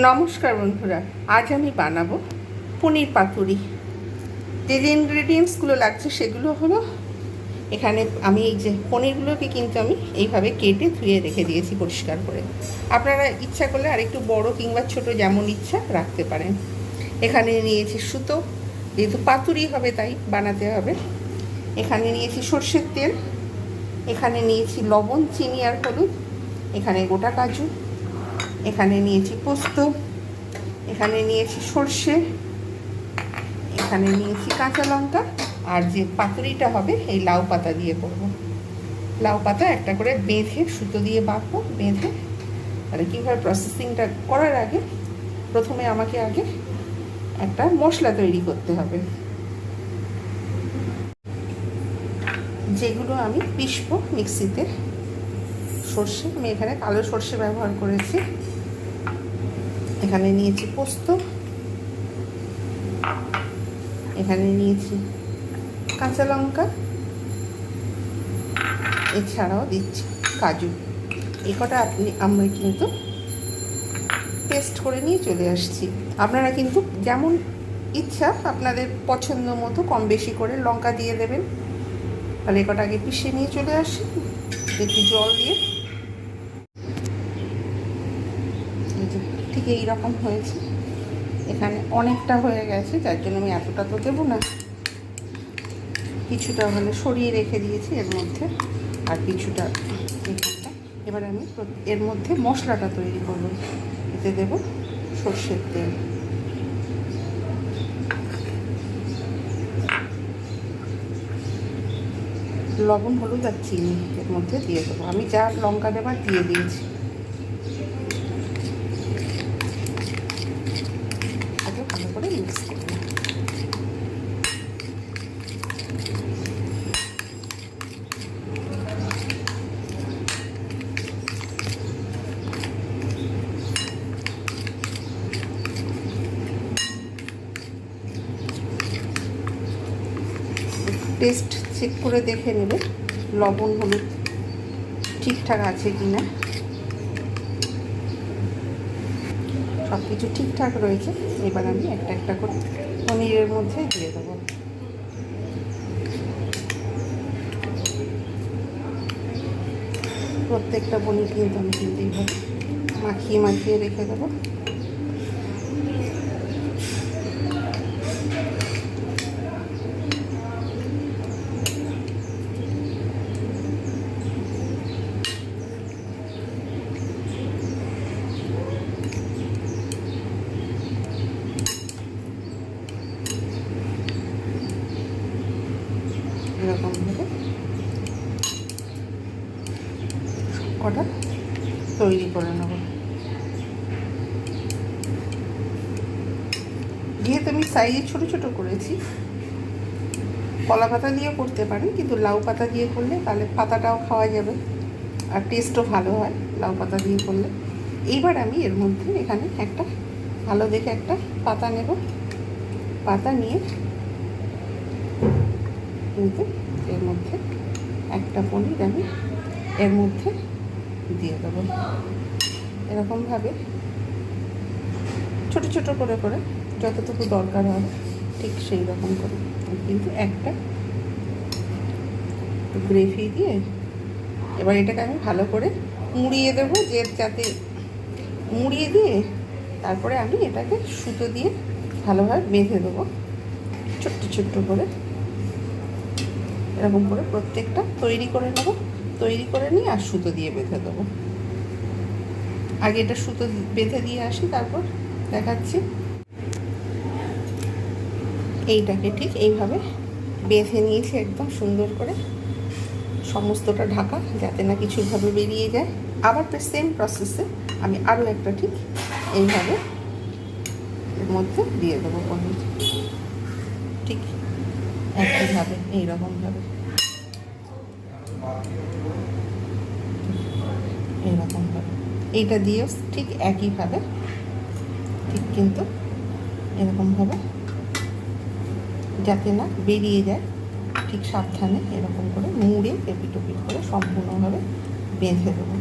নমস্কার বন্ধুরা, আজ আমি বানাবো পনির পাতুরি। যে যে ইনগ্রেডিয়েন্টসগুলো লাগছে সেগুলো হলো, এখানে আমি এই যে পনিরগুলোকে কিন্তু আমি এইভাবে কেটে ধুয়ে রেখে দিয়েছি পরিষ্কার করে। আপনারা ইচ্ছা করলে আরেকটু বড় কিংবা ছোট যেমন ইচ্ছা রাখতে পারেন। এখানে নিয়েছি সুতো, যেহেতু পাতুরি হবে তাই বানাতে হবে। এখানে নিয়েছি সর্ষের তেল, এখানে নিয়েছি লবণ, চিনি আর হলুদ, এখানে গোটা কাজু এখানে নিয়েছি পোস্ত, এখানে নিয়েছি সর্ষে, এখানে নিয়েছি কাঁচা লঙ্কা, আর যে পাতুরিটা হবে এই লাউ পাতা দিয়ে করব। লাউ পাতা একটা করে বেঁধে, সুতো দিয়ে বাঁধবো, বেঁধে, তাহলে কীভাবে প্রসেসিংটা করার আগে প্রথমে আমাকে আগে একটা মশলা তৈরি করতে হবে। যেগুলো আমি পিসবো মিক্সিতে। সর্ষে, আমি এখানে কালো সর্ষে ব্যবহার করেছি। এখানে নিয়েছি পোস্ত। এখানে নিয়েছি কাঁচা লঙ্কা। এছাড়াও দিচ্ছি কাজু। এই কটা আপনি, আমরা কিন্তু পেস্ট করে নিয়ে চলে আসছি। আপনারা কিন্তু যেমন ইচ্ছা আপনাদের পছন্দ মতো কম বেশি করে লঙ্কা দিয়ে দেবেন। তাহলে এ কটা আগে পিষে নিয়ে চলে আসি। একটু জল দিয়ে ঠিক এই রকম হয়েছে। এখানে অনেকটা হয়ে গেছে, যার জন্য আমি এতটা তো দেবো না। কিছুটা ওখানে সরিয়ে রেখে দিয়েছি এর মধ্যে, আর কিছুটা এবার আমি এর মধ্যে মশলাটা তৈরি করব। এতে দেব সর্ষের তেল। লবণ, হলুদ আর চিনি এর মধ্যে দিয়ে দেবো। আমি যা লঙ্কা দেবার দিয়ে দিয়েছি আগে ভালো করে মিক্স করব টেস্ট চেক করে দেখে নেবে, লবণ, হলুদ ঠিকঠাক আছে কি না সব কিছু ঠিকঠাক রয়েছে, এবার আমি একটা একটা করে পনিরের মধ্যে দিয়ে দেবো। প্রত্যেকটা পনির কিন্তু আমি কিন্তু এইভাবে মাখিয়ে মাখিয়ে রেখে দেবো এরকমভাবে কটা তৈরি করে নেব যেহেতু আমি সাইজে ছোট ছোট করেছি। কলা পাতা দিয়ে করতে পারেন, কিন্তু লাউ পাতা দিয়ে করলে তাহলে পাতাটাও খাওয়া যাবে। আর টেস্টও ভালো হয় লাউ পাতা দিয়ে করলে। এইবার আমি এর মধ্যে এখানে একটা ভালো দেখে একটা পাতা নেব। পাতা নিয়ে কিন্তু এর মধ্যে একটা পনির আমি এর মধ্যে দিয়ে দেবো। এরকমভাবে ছোট ছোট করে করে যতটুকু দরকার হয়, ঠিক সেই রকম করে। কিন্তু একটা গ্রেভি দিয়ে এবার এটাকে আমি ভালো করে মুড়িয়ে দেবো, যে যাতে মুড়িয়ে দিয়ে তারপরে আমি এটাকে সুতো দিয়ে ভালোভাবে বেঁধে দেবো। ছোট্ট ছোট্ট করে। এরকম করে প্রত্যেকটা তৈরি করে নেব, তৈরি করে নিয়ে আর সুতো দিয়ে বেঁধে দেবো। আগে এটা সুতো বেঁধে দিয়ে আসি, তারপর দেখাচ্ছি। এইটাকে ঠিক এইভাবে বেঁধে নিয়েছি একদম সুন্দর করে। সমস্তটা ঢাকা যাতে না কিছুভাবে বেরিয়ে যায়। আবার তো সেম প্রসেসে আমি আরও একটা ঠিক এইভাবে এর মধ্যে দিয়ে দেবো পনির। ঠিক একইভাবে, এইরকমভাবে। এইরকমভাবে। এইটা দিয়েও ঠিক একইভাবে, ঠিক কিন্তু এরকমভাবে। যাতে না বেরিয়ে যায়, ঠিক সাবধানে এরকম করে মুড়ে এপিট ওপিট করে সম্পূর্ণভাবে বেঁধে দেবো।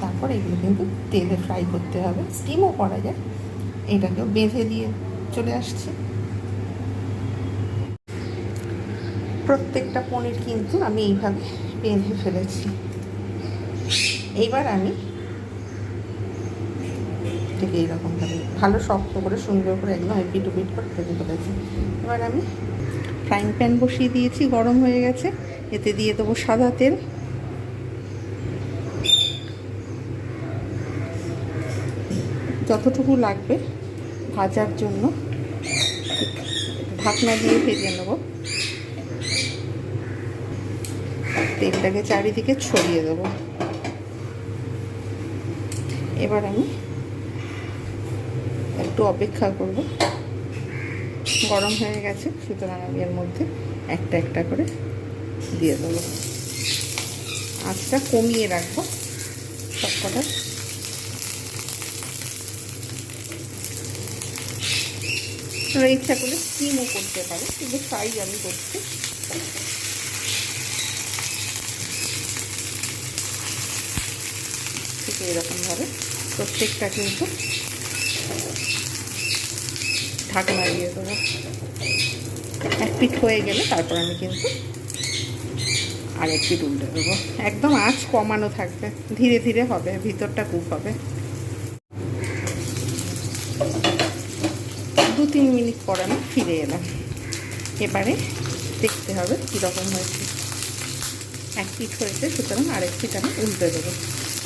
তারপর এগুলো কিন্তু তেলে ফ্রাই করতে হবে স্টিমও করা যায়। এটাকেও বেঁধে দিয়ে চলে আসছে। প্রত্যেকটা পনির কিন্তু আমি এইভাবে বেঁধে ফেলেছি। এইবার আমি ঠিক এইরকমভাবে ভালো শক্ত করে, সুন্দর করে একদম এপিট উপিট করে ভেজে ফেলেছি। এবার আমি ফ্রাইং প্যান বসিয়ে দিয়েছি, গরম হয়ে গেছে। এতে দিয়ে দেবো সাদা তেল। যতটুকু লাগবে ভাজার জন্য ঢাকনা দিয়ে ভেজে নেব। তেলটাকে চারিদিকে ছড়িয়ে দেবো। এবার আমি একটু অপেক্ষা করব। গরম হয়ে গেছে, সুতরাং আমি এর মধ্যে একটা একটা করে দিয়ে দেবো। আঁচটা কমিয়ে রাখব সবকটা। আপনারা ইচ্ছা করলে স্টিমও করতে পারে, কিন্তু ফ্রাই আমি করছি। ঠিক এরকমভাবে প্রত্যেকটা কিন্তু ঢাকনা দিয়ে দেবো এক পিঠ হয়ে গেলে তারপর আমি কিন্তু আর এক পিঠ উল্টে দেবো। একদম আঁচ কমানো থাকবে। ধীরে ধীরে হবে, ভিতরটা কুক হবে। দু তিন মিনিট পর আমি ফিরে এলাম। এবারে দেখতে হবে কীরকম হয়েছে। এক পিঠ হয়েছে, সুতরাং আরেক পিঠ আমি উল্টে দেবো।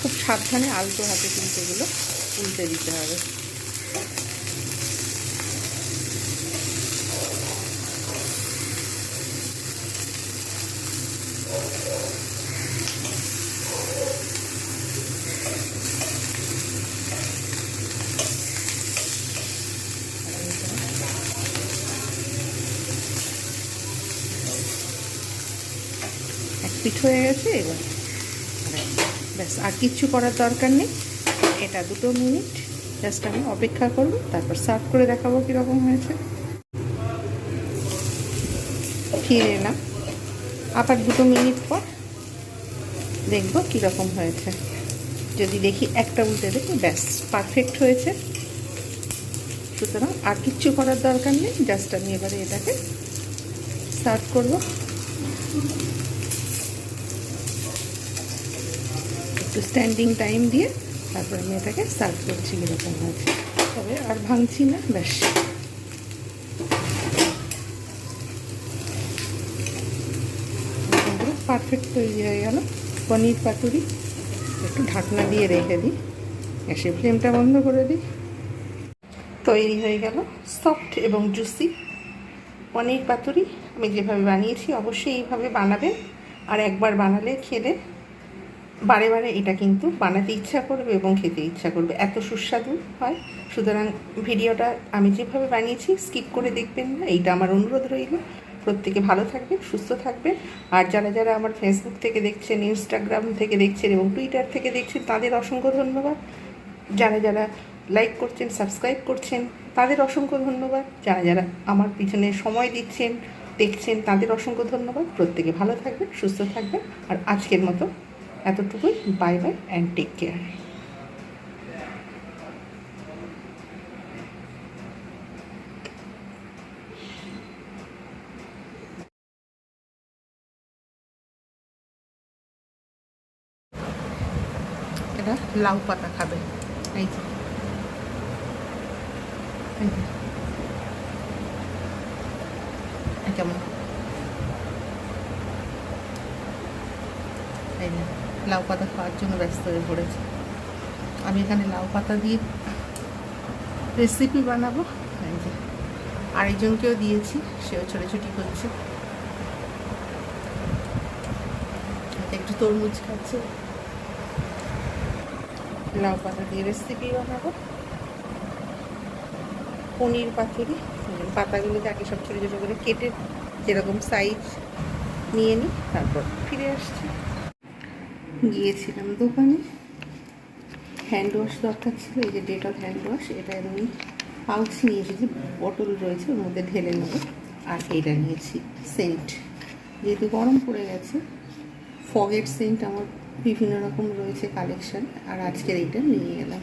খুব সাবধানে আলতো হাতে কিন্তু এগুলো উল্টে দিতে হবে। পিঠ হয়ে গেছে, এবার ব্যাস, আর কিচ্ছু করার দরকার নেই। এটা দুটো মিনিট, জাস্ট আমি অপেক্ষা করব, তারপর সার্ভ করে দেখাবো কীরকম হয়েছে। ফিরে এলাম। আবার দুটো মিনিট পর দেখব কীরকম হয়েছে। যদি দেখি একটা উল্টে দেখি, ব্যাস পারফেক্ট হয়েছে। সুতরাং আর কিচ্ছু করার দরকার নেই, জাস্ট আমি এবারে এটাকে সার্ভ করব। একটু স্ট্যান্ডিং টাইম দিয়ে তারপর আমি এটাকে সার্ভ করছি এরকম হয়েছে তবে আর ভাঙছি না, ব্যাস। পারফেক্ট তৈরি হয়ে গেল। পনির পাতুরি, একটু ঢাকনা দিয়ে রেখে দিই। গ্যাসের ফ্লেমটা বন্ধ করে দিই। তৈরি হয়ে গেল। সফট এবং জুসি পনির পাতুরি আমি যেভাবে বানিয়েছি, অবশ্যই এইভাবে বানাবেন। আর একবার বানালে খেলে বারে বারে এটা কিন্তু বানাতে ইচ্ছা করবে এবং খেতে ইচ্ছা করবে। এত সুস্বাদু হয়। সুতরাং ভিডিওটা আমি যেভাবে বানিয়েছি, স্কিপ করে দেখবেন না, এইটা আমার অনুরোধ রইল। প্রত্যেকে ভালো থাকবেন, সুস্থ থাকবেন। আর যারা যারা আমার ফেসবুক থেকে দেখছেন ইনস্টাগ্রাম থেকে দেখছেন এবং টুইটার থেকে দেখছেন, তাদের অসংখ্য ধন্যবাদ। যারা যারা লাইক করছেন সাবস্ক্রাইব করছেন, তাদের অসংখ্য ধন্যবাদ। যারা যারা আমার পিছনে সময় দিচ্ছেন, দেখছেন, তাদের অসংখ্য ধন্যবাদ। প্রত্যেকে ভালো থাকবেন, সুস্থ থাকবেন। আর আজকের মতো এতটুকুই bye bye and take care লাউ পাতা খাবে। এই যে এই যে। এই কেমন এই যে লাউ পাতা খাওয়ার জন্য ব্যস্ত হয়ে পড়েছে। আমি এখানে লাউ পাতা দিয়ে রেসিপি বানাবো। আরেকজনকেও দিয়েছি, সেও ছোটাছুটি করছে। একটু তরমুজ খাচ্ছে। লাউ পাতা দিয়ে রেসিপি বানাবো। পনির পাতুরি পাতাগুলোকে আগে সব ছোটো ছোটো করে কেটে যেরকম সাইজ নিয়ে নিই, তারপর ফিরে আসছি। গিয়েছিলাম দোকানে। হ্যান্ড ওয়াশ দরকার ছিল, এই যে ডেটল হ্যান্ড ওয়াশ এটা আমি পাউচ নিয়ে এসেছি বটল রয়েছে, ওর মধ্যে ঢেলে নেব। আর এটা নিয়েছি সেন্ট যেহেতু গরম পড়ে গেছে, ফগের সেন্ট আমার বিভিন্ন রকম রয়েছে কালেকশন আর আজকের এইটা নিয়ে এলাম।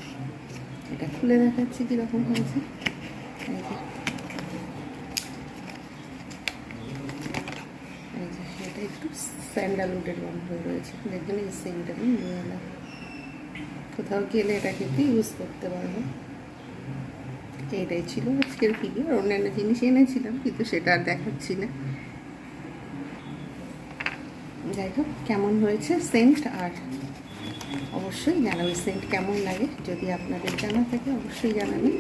এটা খুলে দেখাচ্ছি কীরকম হয়েছে এই যে এই যে এটা স্যান্ডালউডের গন্ধ রয়েছে। যার জন্য এই সেন্ট আমি নিয়ে এলাম কোথাও গেলে এটা কিন্তু ইউজ করতে পারব। এইটাই ছিল আজকের ভিডিও অন্যান্য জিনিস এনেছিলাম, কিন্তু সেটা আর দেখাচ্ছি না। যাই হোক, কেমন হয়েছে সেন্ট? আর অবশ্যই জানাবে সেন্ট কেমন লাগে। যদি আপনাদের জানা থাকে, অবশ্যই জানাবেন।